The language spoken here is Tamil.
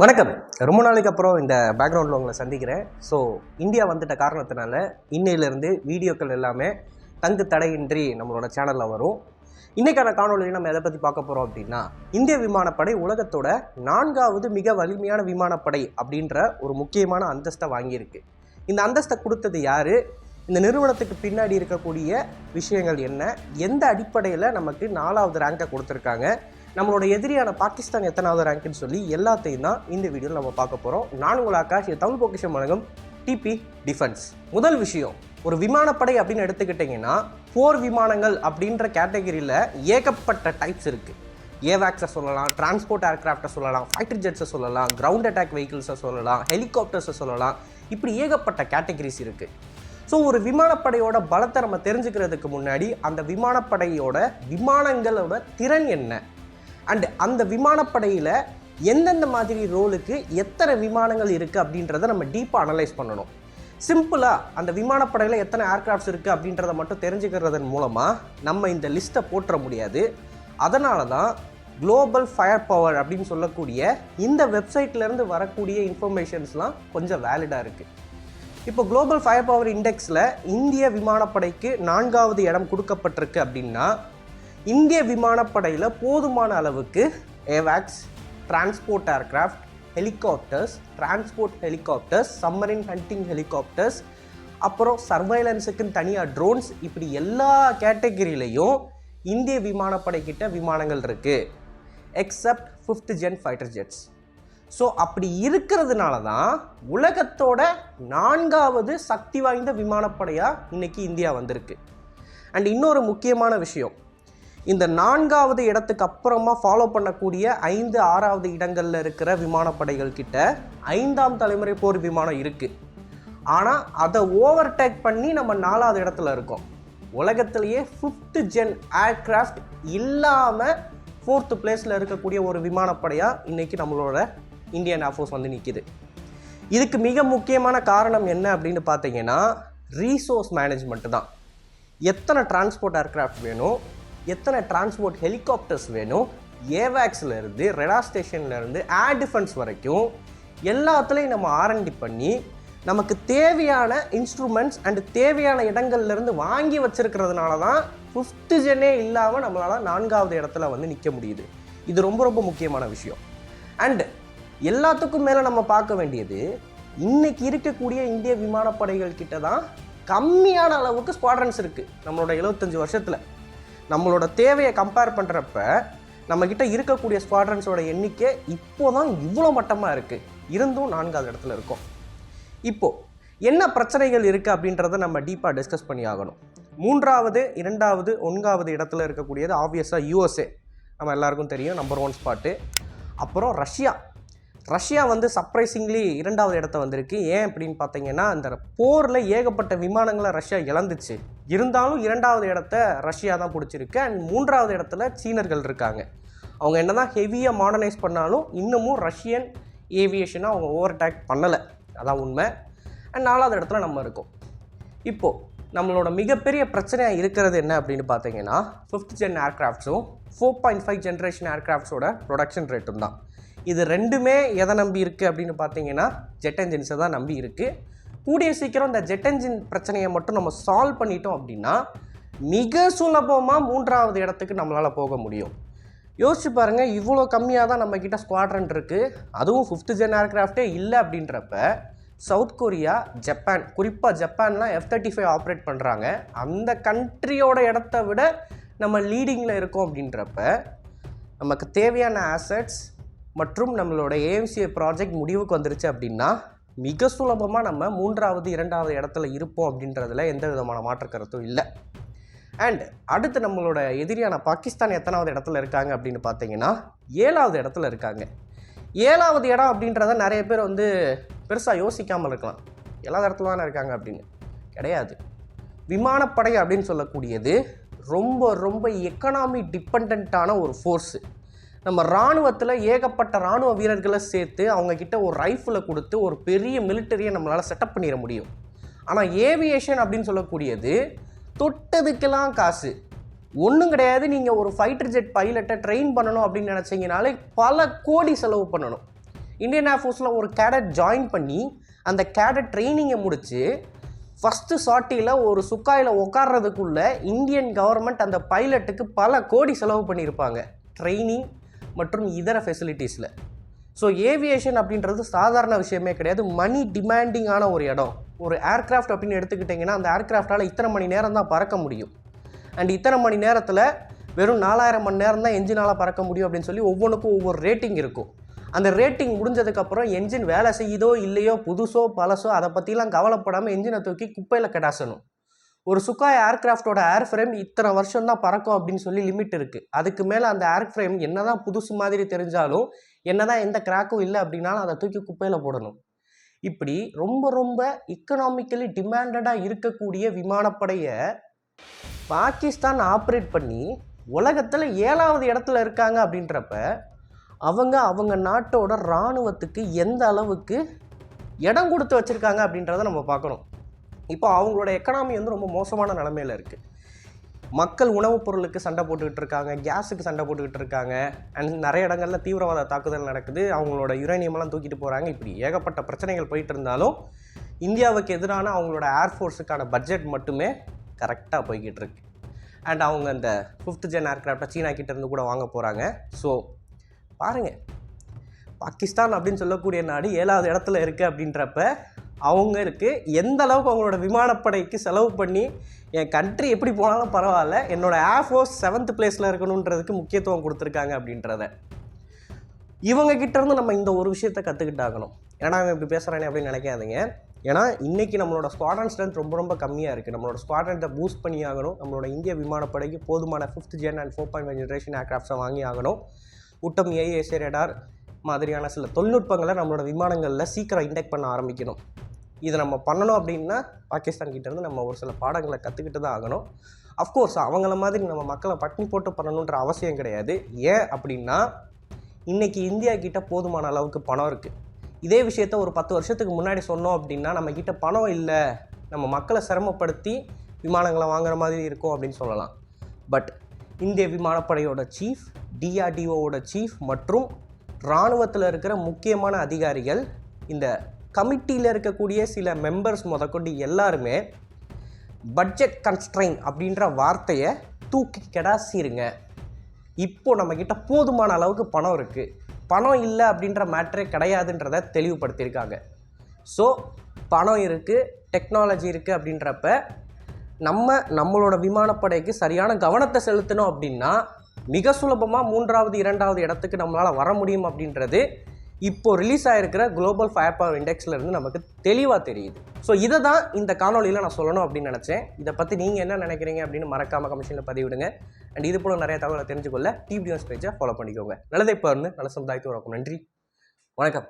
வணக்கம். ரொம்ப நாளைக்கு அப்புறம் இந்த பேக்ரவுண்டில் உங்களை சந்திக்கிறேன். ஸோ இந்தியா வந்துட்ட காரணத்தினால இன்னையிலேருந்து வீடியோக்கள் எல்லாமே தங்கு தடையின்றி நம்மளோட சேனலில் வரும். இன்றைக்கான காணொலியில் நம்ம எதை பற்றி பார்க்க போகிறோம் அப்படின்னா இந்திய விமானப்படை உலகத்தோட நான்காவது மிக வலிமையான விமானப்படை அப்படின்ற ஒரு முக்கியமான அந்தஸ்தை வாங்கியிருக்கு. இந்த அந்தஸ்தை கொடுத்தது யார்? இந்த நிறுவனத்துக்கு பின்னாடி இருக்கக்கூடிய விஷயங்கள் என்ன? எந்த அடிப்படையில் நமக்கு நாலாவது ரேங்கை கொடுத்துருக்காங்க? நம்மளோட எதிரியான பாகிஸ்தான் எத்தனாவது ரேங்க்னு சொல்லி எல்லாத்தையும் தான் இந்த வீடியோவில் நம்ம பார்க்க போகிறோம் நான் உங்கள் ஆகாஷ் தமிழ் பொக்கிஷம் வழங்கும் டிபி டிஃபென்ஸ் முதல் விஷயம் ஒரு விமானப்படை அப்படின்னு எடுத்துக்கிட்டிங்கன்னா போர் விமானங்கள் அப்படின்ற கேட்டகரியில் ஏகப்பட்ட டைப்ஸ் இருக்குது ஏவேக்ஸை சொல்லலாம் டிரான்ஸ்போர்ட் ஏர்கிராஃப்டை சொல்லலாம் ஃபைட்டர் ஜெட்ஸை சொல்லலாம் கிரவுண்ட் அட்டாக் வெஹிக்கிள்ஸை சொல்லலாம் ஹெலிகாப்டர்ஸை சொல்லலாம். இப்படி ஏகப்பட்ட கேட்டகரிஸ் இருக்குது ஸோ ஒரு விமானப்படையோட பலத்தை நம்ம தெரிஞ்சுக்கிறதுக்கு முன்னாடி அந்த விமானப்படையோட விமானங்களோட திறன் என்ன? அண்ட் அந்த விமானப்படையில் எந்தெந்த மாதிரி ரோலுக்கு எத்தனை விமானங்கள் இருக்குது அப்படின்றத நம்ம டீப்பாக அனலைஸ் பண்ணணும். சிம்பிளாக அந்த விமானப்படையில் எத்தனை ஏர்க்ராஃப்ட்ஸ் இருக்குது அப்படின்றத மட்டும் தெரிஞ்சுக்கிறதன் மூலமாக நம்ம இந்த லிஸ்ட்டை போட்டுற முடியாது. அதனால தான் குளோபல் ஃபயர் பவர் அப்படின்னு சொல்லக்கூடிய இந்த வெப்சைட்லேருந்து வரக்கூடிய இன்ஃபர்மேஷன்ஸ்லாம் கொஞ்சம் வேலிடாக இருக்குது இப்போ குளோபல் ஃபயர் பவர் இண்டெக்ஸில் இந்திய விமானப்படைக்கு நான்காவது இடம் கொடுக்கப்பட்டிருக்கு அப்படின்னா இந்திய விமானப்படையில் போதுமான அளவுக்கு ஏவாக்ஸ் transport aircraft helicopters transport helicopters submarine hunting helicopters அப்புறம் சர்வைலன்ஸுக்குன்னு தனியாக ட்ரோன்ஸ் இப்படி எல்லா கேட்டகிரிலையும் இந்திய விமானப்படை கிட்ட விமானங்கள் இருக்குது except fifth gen fighter jets so அப்படி இருக்கிறதுனால தான் உலகத்தோட நான்காவது சக்தி வாய்ந்த விமானப்படையாக இன்றைக்கி இந்தியா வந்திருக்கு. அண்ட் இன்னொரு முக்கியமான விஷயம் இந்த நான்காவது இடத்துக்கு அப்புறமா ஃபாலோ பண்ணக்கூடிய ஐந்து ஆறாவது இடங்களில் இருக்கிற விமானப்படைகள் கிட்ட ஐந்தாம் தலைமுறை போர் விமானம் இருக்குது ஆனால் அதை ஓவர்டேக் பண்ணி நம்ம நாலாவது இடத்துல இருக்கோம். உலகத்திலேயே ஃபிஃப்த்து ஜென் ஏர்கிராஃப்ட் இல்லாமல் ஃபோர்த்து பிளேஸில் இருக்கக்கூடிய ஒரு விமானப்படையாக இன்றைக்கி நம்மளோட இந்தியன் ஏர்ஃபோர்ஸ் வந்து நிற்கிது இதுக்கு மிக முக்கியமான காரணம் என்ன அப்படின்னு பார்த்தீங்கன்னா ரீசோர்ஸ் மேனேஜ்மெண்ட்டு தான். எத்தனை டிரான்ஸ்போர்ட் ஏர்கிராஃப்ட் வேணும்? எத்தனை டிரான்ஸ்போர்ட் ஹெலிகாப்டர்ஸ் வேணும்? ஏவேக்ஸ்லேருந்து ரெடா ஸ்டேஷன்லேருந்து ஏர் டிஃபென்ஸ் வரைக்கும் எல்லாத்துலேயும் நம்ம ஆரண்டி பண்ணி நமக்கு தேவையான இன்ஸ்ட்ருமெண்ட்ஸ் அண்ட் தேவையான இடங்கள்லேருந்து வாங்கி வச்சுருக்கிறதுனால தான் ஃபிஃப்த்து ஜென்னே இல்லாமல் நம்மளால் நான்காவது இடத்துல வந்து நிற்க முடியுது. இது ரொம்ப ரொம்ப முக்கியமான விஷயம். அண்டு எல்லாத்துக்கும் மேலே நம்ம பார்க்க வேண்டியது இன்னைக்கு இருக்கக்கூடிய இந்திய விமானப்படைகள் கிட்ட தான் கம்மியான அளவுக்கு ஸ்குவாட்ரன்ஸ் இருக்குது நம்மளோட 75 வருஷத்தில். நம்மளோட தேவையை கம்பேர் பண்ணுறப்ப நம்மக்கிட்ட இருக்கக்கூடிய ஸ்குவாட்ரன்ஸோட எண்ணிக்கை இப்போ தான் இவ்வளோ மட்டமாக இருக்குது இருந்தும் நான்காவது இடத்துல இருக்கும். இப்போது என்ன பிரச்சனைகள் இருக்குது அப்படின்றத நம்ம டீப்பாக டிஸ்கஸ் பண்ணி ஆகணும். மூன்றாவது இரண்டாவது ஒன்றாவது இடத்துல இருக்கக்கூடியது ஆப்வியஸாக யூஎஸ்ஏ நம்ம எல்லாருக்கும் தெரியும் நம்பர் ஒன் ஸ்பாட்டு அப்புறம் ரஷ்யா. ரஷ்யா வந்து சர்ப்ரைசிங்லி இரண்டாவது இடத்த வந்திருக்கு. ஏன் அப்படின்னு பார்த்தீங்கன்னா அந்த போரில் ஏகப்பட்ட விமானங்களை ரஷ்யா இழந்துச்சு. இருந்தாலும் இரண்டாவது இடத்த ரஷ்யா தான் பிடிச்சிருக்கு. அண்ட் மூன்றாவது இடத்துல சீனர்கள் இருக்காங்க. அவங்க என்ன தான் ஹெவியாக மாடர்னைஸ் பண்ணாலும் இன்னமும் ரஷ்யன் ஏவியேஷனை அவங்க ஓவர் அட்டாக் பண்ணலை. அதான் உண்மை. அண்ட் நாலாவது இடத்துல நம்ம இருக்கோம். இப்போது நம்மளோட மிகப்பெரிய பிரச்சனையாக இருக்கிறது என்ன அப்படின்னு பார்த்தீங்கன்னா ஃபிஃப்த் ஜென் ஏர்க்ராஃப்ட்ஸும் ஃபோர் பாயிண்ட் ஃபைவ் ஜென்ரேஷன் ஏர்க்ராஃப்ட்ஸோட ப்ரொடக்ஷன் ரேட்டும் தான். இது ரெண்டுமே எதை நம்பி இருக்குது அப்படின்னு பார்த்தீங்கன்னா ஜெட் என்ஜின்ஸை தான் நம்பி இருக்குது கூடிய சீக்கிரம் இந்த ஜெட் என்ஜின் பிரச்சனையை மட்டும் நம்ம சால்வ் பண்ணிட்டோம் அப்படின்னா மிக சுலபமாக மூன்றாவது இடத்துக்கு நம்மளால் போக முடியும். யோசிச்சு பாருங்கள் இவ்வளோ கம்மியாக தான் நம்மக்கிட்ட ஸ்குவாட்ரன் இருக்குது அதுவும் ஃபிஃப்த்து ஜென் ஏர்கிராஃப்டே இல்லை அப்படின்றப்ப சவுத் கொரியா ஜப்பான் குறிப்பாக ஜப்பான்லாம் எஃப் தேர்ட்டி ஃபைவ் ஆப்ரேட் பண்ணுறாங்க அந்த கண்ட்ரியோட இடத்த விட நம்ம லீடிங்கில் இருக்கோம் அப்படின்றப்ப நமக்கு தேவையான ஆசட்ஸ் மற்றும் நம்மளோட ஏஎம்சிஏ ப்ராஜெக்ட் முடிவுக்கு வந்துருச்சு அப்படின்னா மிக சுலபமாக நம்ம மூன்றாவது இரண்டாவது இடத்துல இருப்போம் அப்படின்றதுல எந்த விதமான மாற்று கருத்தும் இல்லை. அண்ட் அடுத்து நம்மளோட எதிரியான பாகிஸ்தான் எத்தனாவது இடத்துல இருக்காங்க அப்படின்னு பார்த்தீங்கன்னா ஏழாவது இடத்துல இருக்காங்க. ஏழாவது இடம் அப்படின்றத நிறைய பேர் வந்து பெருசாக யோசிக்காமல் இருக்கலாம். ஏழாவது இடத்துல தானே இருக்காங்க அப்படின்னு. கிடையாது. விமானப்படை அப்படின்னு சொல்லக்கூடியது ரொம்ப ரொம்ப எக்கனாமி டிபெண்ட்டான ஒரு ஃபோர்ஸு நம்ம இராணுவத்தில் ஏகப்பட்ட இராணுவ வீரர்களை சேர்த்து அவங்கக்கிட்ட ஒரு ரைஃபிளை கொடுத்து ஒரு பெரிய மிலிட்டரியை நம்மளால் செட்டப் பண்ணிட முடியும். ஆனால் ஏவியேஷன் அப்படின்னு சொல்லக்கூடியது தொட்டதுக்கெல்லாம் காசு. ஒன்றும் கிடையாது. நீங்கள் ஒரு ஃபைட்டர் ஜெட் பைலட்டை ட்ரெயின் பண்ணணும் அப்படின்னு நினச்சிங்கனாலே பல கோடி செலவு பண்ணணும். இந்தியன் ஏர்ஃபோர்ஸில் ஒரு கேடட் ஜாயின் பண்ணி அந்த கேடட் ட்ரைனிங்கை முடித்து ஃபஸ்ட்டு சாட்டியில் ஒரு சுக்காயில் உட்கார்றதுக்குள்ளே இந்தியன் கவர்மெண்ட் அந்த பைலட்டுக்கு பல கோடி செலவு பண்ணியிருப்பாங்க ட்ரைனிங் மற்றும் இதர ஃபெசிலிட்டிஸில் ஸோ ஏவியேஷன் அப்படின்றது சாதாரண விஷயமே கிடையாது. மணி டிமாண்டிங்கான ஒரு இடம். ஒரு ஏர்க்ராஃப்ட் அப்படின்னு எடுத்துக்கிட்டிங்கன்னா அந்த ஏர்க்ராஃப்டால் இத்தனை மணி நேரம் தான் பறக்க முடியும். அண்ட் இத்தனை மணி நேரத்தில் வெறும் நாலாயிரம் மணி நேரம் தான் என்ஜினால் பறக்க முடியும் அப்படின்னு சொல்லி ஒவ்வொன்றுக்கும் ஒவ்வொரு ரேட்டிங் இருக்கும். அந்த ரேட்டிங் முடிஞ்சதுக்கப்புறம் என்ஜின் வேலை செய்யுதோ இல்லையோ புதுசோ பழசோ அதை பற்றிலாம் கவலைப்படாமல் என்ஜினை தூக்கி குப்பையில் கடாசணும். ஒரு சுக்காய் ஏர்க்ராஃப்டோட ஏர் ஃப்ரேம் இத்தனை வருஷம் தான் பறக்கும் அப்படின்னு சொல்லி லிமிட் இருக்குது அதுக்கு மேலே அந்த ஏர் ஃப்ரேம் என்ன தான் புதுசு மாதிரி தெரிஞ்சாலும் என்ன தான் எந்த கிராக்கும் இல்லை அப்படின்னாலும் அதை தூக்கி குப்பையில் போடணும். இப்படி ரொம்ப ரொம்ப இக்கனாமிக்கலி டிமாண்டடாக இருக்கக்கூடிய விமானப்படையை பாகிஸ்தான் ஆப்ரேட் பண்ணி உலகத்தில் ஏழாவது இடத்துல இருக்காங்க அப்படின்றப்ப அவங்க அவங்க நாட்டோட இராணுவத்துக்கு எந்த அளவுக்கு இடம் கொடுத்து வச்சுருக்காங்க அப்படின்றத நம்ம பார்க்கணும். இப்போ அவங்களோட எக்கனாமி வந்து ரொம்ப மோசமான நிலமையில இருக்குது மக்கள் உணவுப் பொருளுக்கு சண்டை போட்டுக்கிட்டு இருக்காங்க கேஸுக்கு சண்டை போட்டுக்கிட்டு இருக்காங்க அண்ட் நிறைய இடங்களில் தீவிரவாத தாக்குதல் நடக்குது. அவங்களோட யுரேனியமெல்லாம் தூக்கிட்டு போகிறாங்க இப்படி ஏகப்பட்ட பிரச்சனைகள் போயிட்டு இருந்தாலும் இந்தியாவுக்கு எதிரான அவங்களோட ஏர்ஃபோர்ஸுக்கான பட்ஜெட் மட்டுமே கரெக்டாக போய்கிட்டு இருக்கு. அண்ட் அவங்க அந்த ஃபிஃப்த் ஜென் ஏர்க்ராஃப்டை சீனா கிட்டேருந்து கூட வாங்க போகிறாங்க ஸோ பாருங்கள் பாகிஸ்தான் அப்படின்னு சொல்லக்கூடிய நாடு ஏழாவது இடத்துல இருக்குது அப்படின்றப்ப அவங்களுக்கு எந்த அளவுக்கு அவங்களோட விமானப்படைக்கு செலவு பண்ணி என் கண்ட்ரி எப்படி போனாலும் பரவாயில்ல என்னோட ஏர்ஃபோர்ஸ் செவன்த் பிளேஸில் இருக்கணுன்றதுக்கு முக்கியத்துவம் கொடுத்துருக்காங்க அப்படின்றத. இவங்க கிட்டேருந்து நம்ம இந்த ஒரு விஷயத்தை கற்றுக்கிட்டாகணும் ஏன்னா அவன் இப்படி பேசுகிறானே அப்படின்னு நினைக்காதீங்க. ஏன்னா இன்றைக்கி நம்மளோட ஸ்குவாட்ரன் ஸ்ட்ரென்த் ரொம்ப ரொம்ப கம்மியாக இருக்குது நம்மளோட ஸ்குவாட்ரன்த்தை பூஸ்ட் பண்ணி ஆகணும். நம்மளோட இந்திய விமானப்படைக்கு போதுமான fifth gen and four point generation ஏர்க்ராஃப்ட்ஸை வாங்கி ஆகணும். உட்டம் ஏஏஎஸ்ஏ ரேடார் மாதிரியான சில தொழில்நுட்பங்களை நம்மளோட விமானங்களில் சீக்கிரம் இன்டெக்ட் பண்ண ஆரம்பிக்கணும். இதை நம்ம பண்ணணும் அப்படின்னா பாகிஸ்தான் கிட்டேருந்து நம்ம ஒரு சில பாடங்களை கற்றுக்கிட்டு தான் ஆகணும். அஃப்கோர்ஸ் அவங்கள மாதிரி நம்ம மக்களை பட்டினி போட்டு பண்ணணுன்ற அவசியம் கிடையாது. ஏன் அப்படின்னா இன்றைக்கி இந்தியா கிட்ட போதுமான அளவுக்கு பணம் இருக்குது இதே விஷயத்த ஒரு பத்து வருஷத்துக்கு முன்னாடி சொன்னோம் அப்படின்னா நம்ம பணம் இல்லை. நம்ம மக்களை சிரமப்படுத்தி விமானங்களை வாங்குற மாதிரி இருக்கும் அப்படின்னு சொல்லலாம். பட் இந்திய விமானப்படையோட சீஃப் டிஆர்டிஓவோட சீஃப் மற்றும் இராணுவத்தில் இருக்கிற முக்கியமான அதிகாரிகள் இந்த கமிட்டியில் இருக்கக்கூடிய சில மெம்பர்ஸ் முதற்கொண்டு எல்லாருமே பட்ஜெட் கன்ஸ்ட்ரைன் அப்படின்ற வார்த்தையை தூக்கி கெடாசிருங்க இப்போ நம்மக்கிட்ட போதுமான அளவுக்கு பணம் இருக்குது பணம் இல்லை அப்படின்ற மேட்ரே கிடையாதுன்றத தெளிவுபடுத்தியிருக்காங்க. ஸோ பணம் இருக்குது டெக்னாலஜி இருக்குது அப்படின்றப்ப நம்ம நம்மளோட விமானப்படைக்கு சரியான கவனத்தை செலுத்தணும் அப்படின்னா மிக சுலபமாக மூன்றாவது இரண்டாவது இடத்துக்கு நம்மளால் வர முடியும் அப்படின்றது இப்போது ரிலீஸ் ஆகிருக்கிற குளோபல் ஃபயர் பவர் இண்டெக்ஸில் இருந்து நமக்கு தெளிவாக தெரியுது. ஸோ இதை தான் இந்த காணொலியில் நான் சொல்லணும் அப்படின்னு நினச்சேன். இதை பற்றி நீங்கள் என்ன நினைக்கிறீங்க அப்படின்னு மறக்காமல் கமிஷனில் பதிவிடுங்க. அண்ட் இது போல நிறைய தகவலை தெரிஞ்சுக்கொள்ள டிபிஎஸ் பேஜை ஃபாலோ பண்ணிக்கோங்க. நல்லதை பாருன்னு நல்ல சமுதாயத்து உறக்கும் நன்றி. வணக்கம்.